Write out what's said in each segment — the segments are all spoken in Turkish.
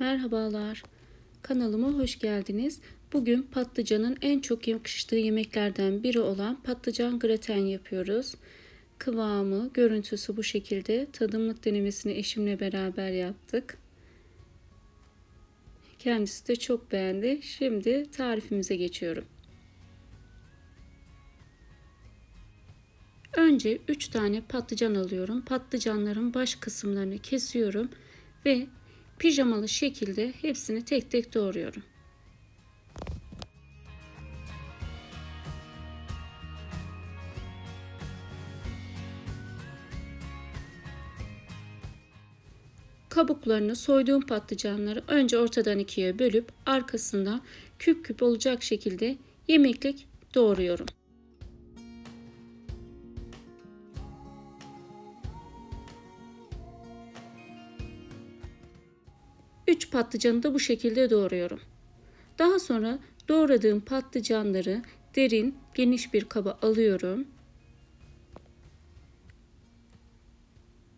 Merhabalar. Kanalıma hoş geldiniz. Bugün patlıcanın en çok yakıştığı yemeklerden biri olan patlıcan graten yapıyoruz. Kıvamı, görüntüsü bu şekilde. Tadımlık denemesini eşimle beraber yaptık. Kendisi de çok beğendi. Şimdi tarifimize geçiyorum. Önce 3 tane patlıcan alıyorum. Patlıcanların baş kısımlarını kesiyorum ve pijamalı şekilde hepsini tek tek doğruyorum. Kabuklarını soyduğum patlıcanları önce ortadan ikiye bölüp arkasından küp küp olacak şekilde yemeklik doğruyorum. 3 patlıcanı da bu şekilde doğruyorum. Daha sonra doğradığım patlıcanları derin, geniş bir kaba alıyorum.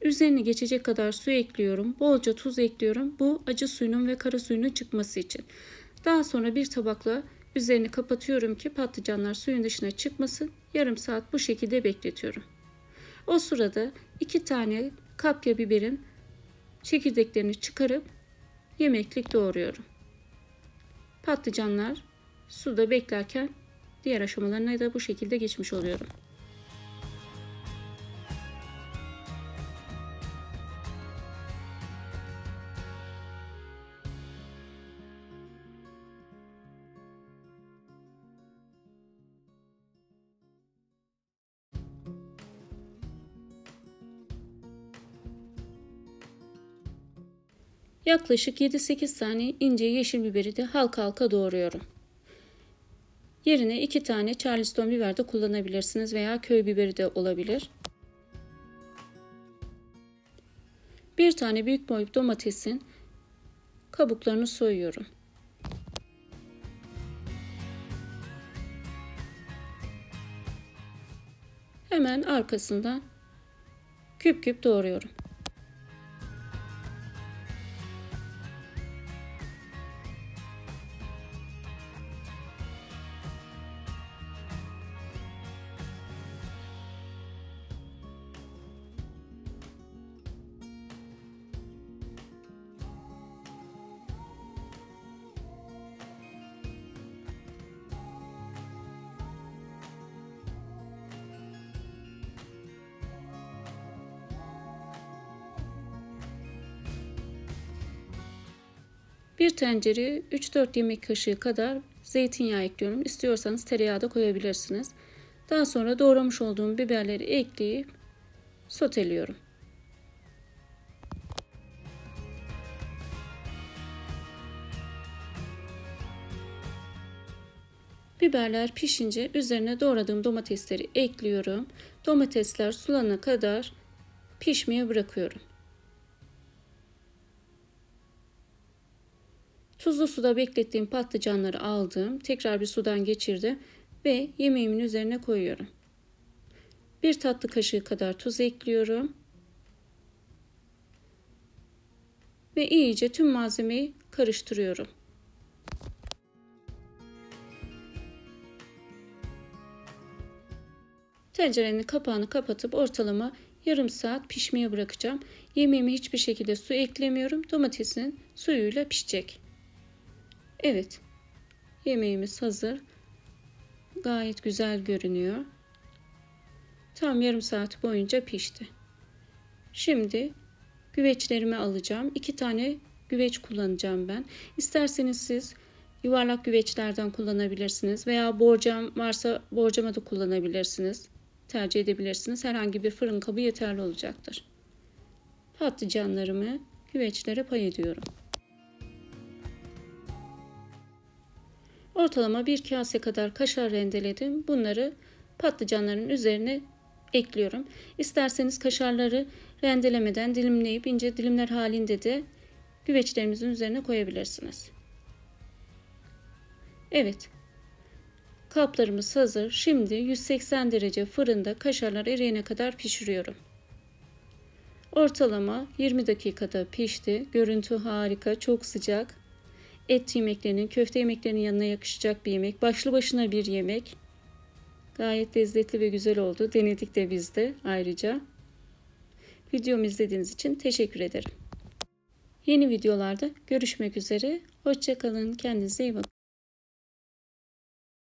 Üzerine geçecek kadar su ekliyorum. Bolca tuz ekliyorum. Bu acı suyunun ve kara suyunun çıkması için. Daha sonra bir tabakla üzerini kapatıyorum ki patlıcanlar suyun dışına çıkmasın. Yarım saat bu şekilde bekletiyorum. O sırada iki tane kapya biberin çekirdeklerini çıkarıp yemeklik doğruyorum. Patlıcanlar suda beklerken diğer aşamalarına da bu şekilde geçmiş oluyorum. Yaklaşık 7-8 tane ince yeşil biberi de halka halka doğruyorum. Yerine 2 tane charleston biber de kullanabilirsiniz veya köy biberi de olabilir. Bir tane büyük boy domatesin kabuklarını soyuyorum. Hemen arkasından küp küp doğruyorum. Bir tencereye 3-4 yemek kaşığı kadar zeytinyağı ekliyorum. İstiyorsanız tereyağı da koyabilirsiniz. Daha sonra doğramış olduğum biberleri ekleyip soteliyorum. Biberler pişince üzerine doğradığım domatesleri ekliyorum. Domatesler sulana kadar pişmeye bırakıyorum. Tuzlu suda beklettiğim patlıcanları aldım. Tekrar bir sudan geçirdim ve yemeğimin üzerine koyuyorum. Bir tatlı kaşığı kadar tuz ekliyorum. Ve iyice tüm malzemeyi karıştırıyorum. Tencerenin kapağını kapatıp ortalama yarım saat pişmeye bırakacağım. Yemeğime hiçbir şekilde su eklemiyorum. Domatesin suyuyla pişecek. Evet. Yemeğimiz hazır. Gayet güzel görünüyor. Tam yarım saat boyunca pişti. Şimdi güveçlerimi alacağım. İki tane güveç kullanacağım ben. İsterseniz siz yuvarlak güveçlerden kullanabilirsiniz veya borcam varsa borcama da kullanabilirsiniz. Tercih edebilirsiniz. Herhangi bir fırın kabı yeterli olacaktır. Patlıcanlarımı güveçlere pay ediyorum. Ortalama bir kase kadar kaşar rendeledim. Bunları patlıcanların üzerine ekliyorum. İsterseniz kaşarları rendelemeden dilimleyip ince dilimler halinde de güveçlerimizin üzerine koyabilirsiniz. Evet. Kaplarımız hazır. Şimdi 180 derece fırında kaşarlar eriyene kadar pişiriyorum. Ortalama 20 dakikada pişti. Görüntü harika, çok sıcak. Et yemeklerinin, köfte yemeklerinin yanına yakışacak bir yemek. Başlı başına bir yemek. Gayet lezzetli ve güzel oldu. Denedik de biz de ayrıca. Videomu izlediğiniz için teşekkür ederim. Yeni videolarda görüşmek üzere. Hoşçakalın. Kendinize iyi bakın.